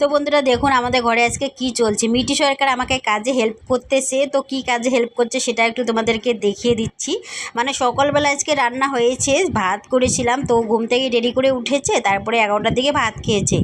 তো বন্ধুরা দেখুন আমাদের ঘরে আজকে কি চলছে। মিটি সরকার আমাকে কাজে হেল্প করতেছে, তো কি কাজে হেল্প করছে সেটা একটু তোমাদেরকে দেখিয়ে দিচ্ছি। মানে সকালবেলা আজকে রান্না হয়েছে, ভাত করেছিলাম, তো ঘুম থেকে দেরি করে উঠেছে, তারপরে এগারোটার দিকে ভাত খেয়েছে।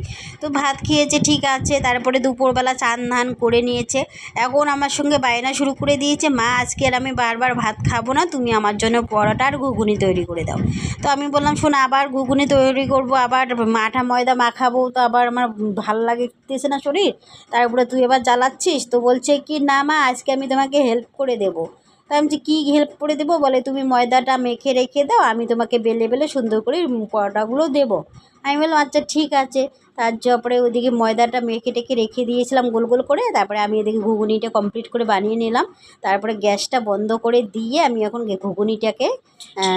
তো ভাত খেয়েছে, ঠিক আছে, তারপরে দুপুরবেলা চান ধান করে নিয়েছে। এখন আমার সঙ্গে বায়না শুরু করে দিয়েছে, মা, আজকে আর আমি বারবার ভাত খাব না, তুমি আমার জন্য পরোটা আর ঘুগনি তৈরি করে দাও। তো আমি বললাম, শোন, আবার ঘুগনি তৈরি করব, আবার মাঠা ময়দা মাখাবো, তো আবার আমার ভালো লাগতেছে না শরীর তারপরে তুই এবার জ্বালাচ্ছিস তো বলছে কি, না মা, আজকে আমি তোমাকে হেল্প করে দেবো। তাই আমি কী হেল্প করে দেবো? বলে, তুমি ময়দাটা মেখে রেখে দাও, আমি তোমাকে বেলে বেলে সুন্দর করে পরোটাগুলো দেবো। আমি বললাম আচ্ছা ঠিক আছে। তারপরে ওদিকে ময়দাটা মেখে টেখে রেখে দিয়েছিলাম গোল গোল করে, তারপরে আমি এদিকে ঘুগনিটা কমপ্লিট করে বানিয়ে নিলাম। তারপরে গ্যাসটা বন্ধ করে দিয়ে আমি এখন ঘুগনিটাকে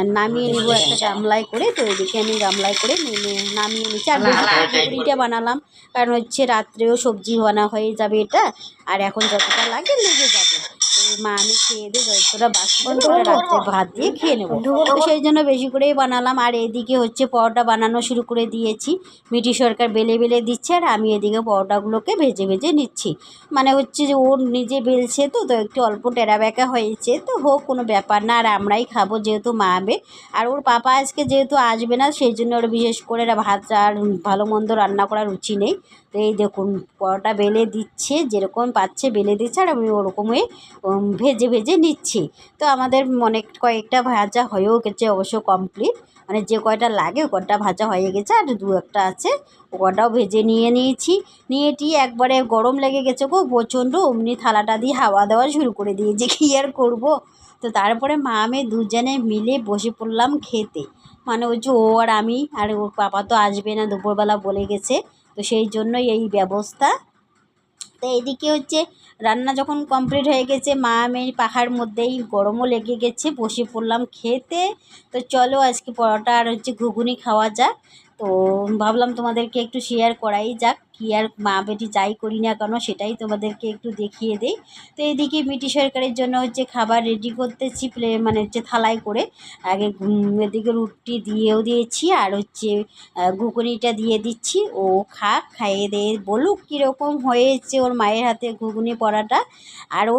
নামিয়ে নেব একটা গামলায় করে। তো ওইদিকে আমি গামলায় করে নেমে- নামিয়ে নিচ্ছি। আর ঘুগনিটা বানালাম। কারণ হচ্ছে রাত্রেও সবজি বানা হয়ে যাবে এটা। আর এখন যতটা লাগে লেগে যাবে। মা আমি খেয়ে দিয়ে রাত্রে ভাত দিয়ে খেয়ে নেব। তো সেই জন্য বেশি করেই বানালাম। আর এদিকে হচ্ছে পরোটা বানানো শুরু করে দিয়েছি। মিটি সরকার বেলে বেলে দিচ্ছে আর আমি এদিকে পরোটাগুলোকে ভেজে ভেজে নিচ্ছি। মানে হচ্ছে যে ও নিজে বেলছে তো তো একটু অল্প টেরা বেঁকা হয়েছে। তো হোক কোনো ব্যাপার না আর আমরাই খাব যেহেতু মা আবে। আর ওর পাপা আজকে যেহেতু আসবে না সেই জন্য ওর বিশেষ করে ভাত আর ভালো মন্দ রান্না করার রুচি নেই। তো এই দেখুন পরোটা বেলে দিচ্ছে যেরকম পাচ্ছে বেলে দিচ্ছে আর আমি ওরকমই উম, ভেজে ভেজে নিচ্ছি। তো আমাদের অনেক কয়েকটা ভাজা হয়েও গেছে অবশ্য কমপ্লিট মানে যে কয়টা লাগে কটা ভাজা হয়ে গেছে আর দু একটা আছে কটাও ভেজে নিয়ে নিয়েছি। নিয়ে টিয়ে একবারে গরম লেগে গেছে গো, প্রচণ্ড। অমনি থালাটা দিয়ে হাওয়া দেওয়া শুরু করে দিয়েছে, কী আর করব? তো তারপরে মা, আমি দুজনে মিলে বসে পড়লাম খেতে। মানে ওই যে ও আর আমি, আর ওর পাপা তো আসবে না, দুপুরবেলা বলে গেছে। তো সেই জন্যই এই ব্যবস্থা। তো এদিকে হচ্ছে রান্না যখন কমপ্লিট হয়ে গেছে, মা আমি পাখার মধ্যেই গরমও লেগে গেছে, বসে পড়লাম খেতে। তো চলো আজকে পরোটা আর হচ্ছে ঘুগুনি খাওয়া যাক। তো ভাবলাম তোমাদেরকে একটু শেয়ার করাই যাক। কি আর মা বেটি যাই করি না কেন সেটাই তোমাদেরকে একটু দেখিয়ে দেই। তো এদিকে মিটি সরকারের জন্য হচ্ছে খাবার রেডি করতেছি, প্লে মানে হচ্ছে থালায় করে। আগে এদিকে রুটি দিয়েও দিয়েছি আর হচ্ছে ঘুগনিটা দিয়ে দিচ্ছি। ও খাক, খাইয়ে দিয়ে বলুক কীরকম হয়েছে ওর মায়ের হাতে ঘুগনি পরাটা। আর ও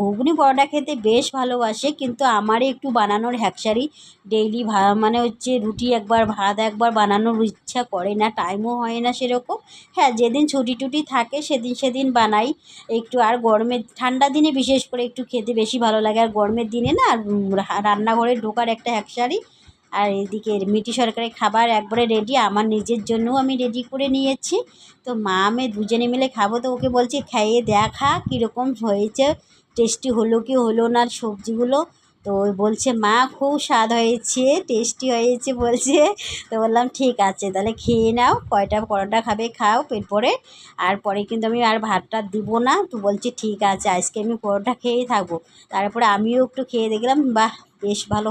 ঘুগনি পরোটা খেতে বেশ ভালোবাসে, কিন্তু আমারই একটু বানানোর হ্যাকসারি ডেইলি ভা মানে হচ্ছে রুটি একবার, ভাত একবার বানানোর ইচ্ছা করে না টাইমও হয় না সেরকম। হ্যাঁ যেদিন ছুটি টুটি থাকে সেদিন সেদিন বানাই। একটু আর গরমের, ঠান্ডা দিনে বিশেষ করে একটু খেতে বেশি ভালো লাগে। আর গরমের দিনে না রান্নাঘরে ঢোকার একটা হ্যাকসারি আর এদিকে মিটি সরকারের খাবার একবারে রেডি আমার নিজের জন্যও আমি রেডি করে নিয়েছি। তো মা, আমি দুজনে মিলে খাব। তো ওকে বলছি খাইয়ে দেখা কীরকম হয়েছে? টেস্টি হলো কি হলো না? সবজিগুলো তো বলছে, মা, খুব স্বাদ হয়েছে টেস্টি হয়েছে, বলছে। তো বললাম, ঠিক আছে, তাহলে খেয়ে নাও, কয়টা পরোটা খাবে খাও পেট পরে আর পরে কিন্তু আমি আর ভাতটা দিব না। তো বলছে, ঠিক আছে, আজকে আমি পরোটা খেয়েই থাকব। তারপরে আমিও একটু খেয়ে দেখলাম, বাহ, বেশ ভালো